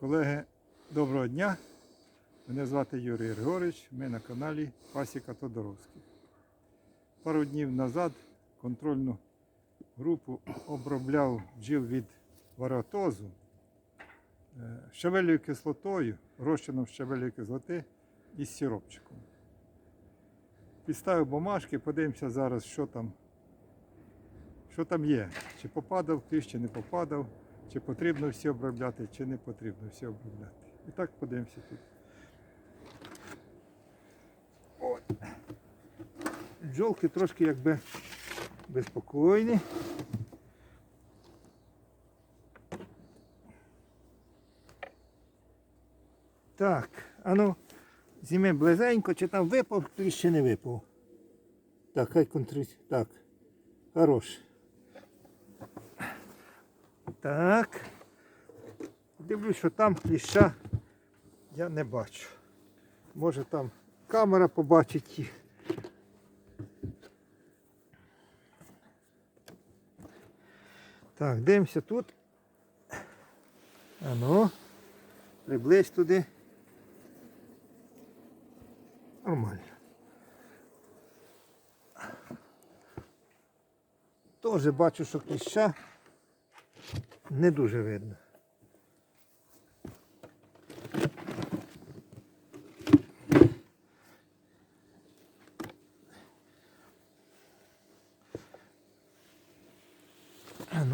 Колеги, доброго дня. Мене звати Юрій Григорович. Ми на каналі Пасіка Тодоровський. Пару днів назад контрольну групу обробляв бджіл від варатозу е, щавелевою кислотою, розчином щавелевої кислоти із сиропчиком. Підставив бумажки, подивимося зараз, що там, що там є. Чи попадав кліщ, чи не попадав, чи потрібно всі обробляти, чи не потрібно всі обробляти. І так подивимося тут. От. Бджолки трошки якби безпокійні. Так, а ну, зніми близенько, чи там випав, чи не випав. Так, хай контрить. Так. Хорош. Так. Дивлюсь, що там кліща я не бачу. Може там камера побачить їх. Так, дивимося тут. Ано. Приблизь туди. Нормально. Теж бачу, що кліща не дуже видно.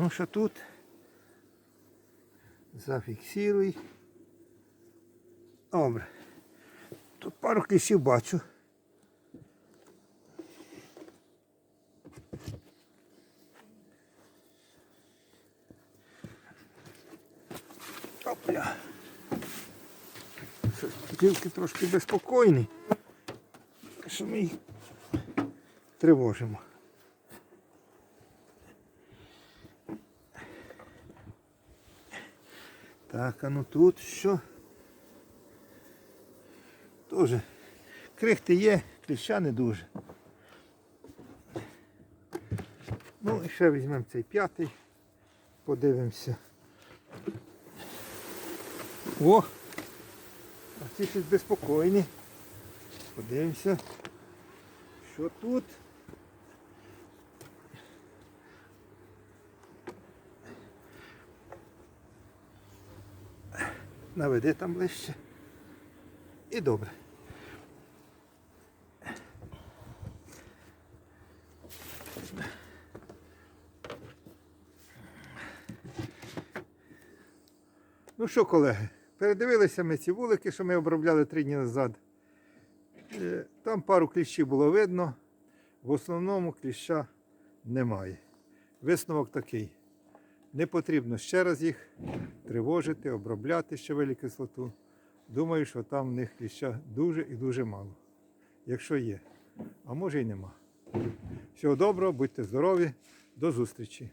Ну що тут? Зафіксируй. Добре. Тут пару кліщів бачу. Опля. Щось Бджілки трошки безпокійні. Що ми їх тривожимо. Так, а ну тут що? Тоже крихти є, кліща не дуже. Ну і ще візьмемо цей п'ятий, подивимося. О! А ці щось безпокійні. Подивимося, що тут. Наведи там ближче. І добре. Ну що, колеги, передивилися ми ці вулики, що ми обробляли три дні назад. Е, Там пару кліщів було видно. В основному кліща немає. Висновок такий. Не потрібно ще раз їх тривожити, обробляти щавелі кислоту. Думаю, що там в них кліща дуже і дуже мало. Якщо є. А може і нема. Всього доброго, будьте здорові, до зустрічі.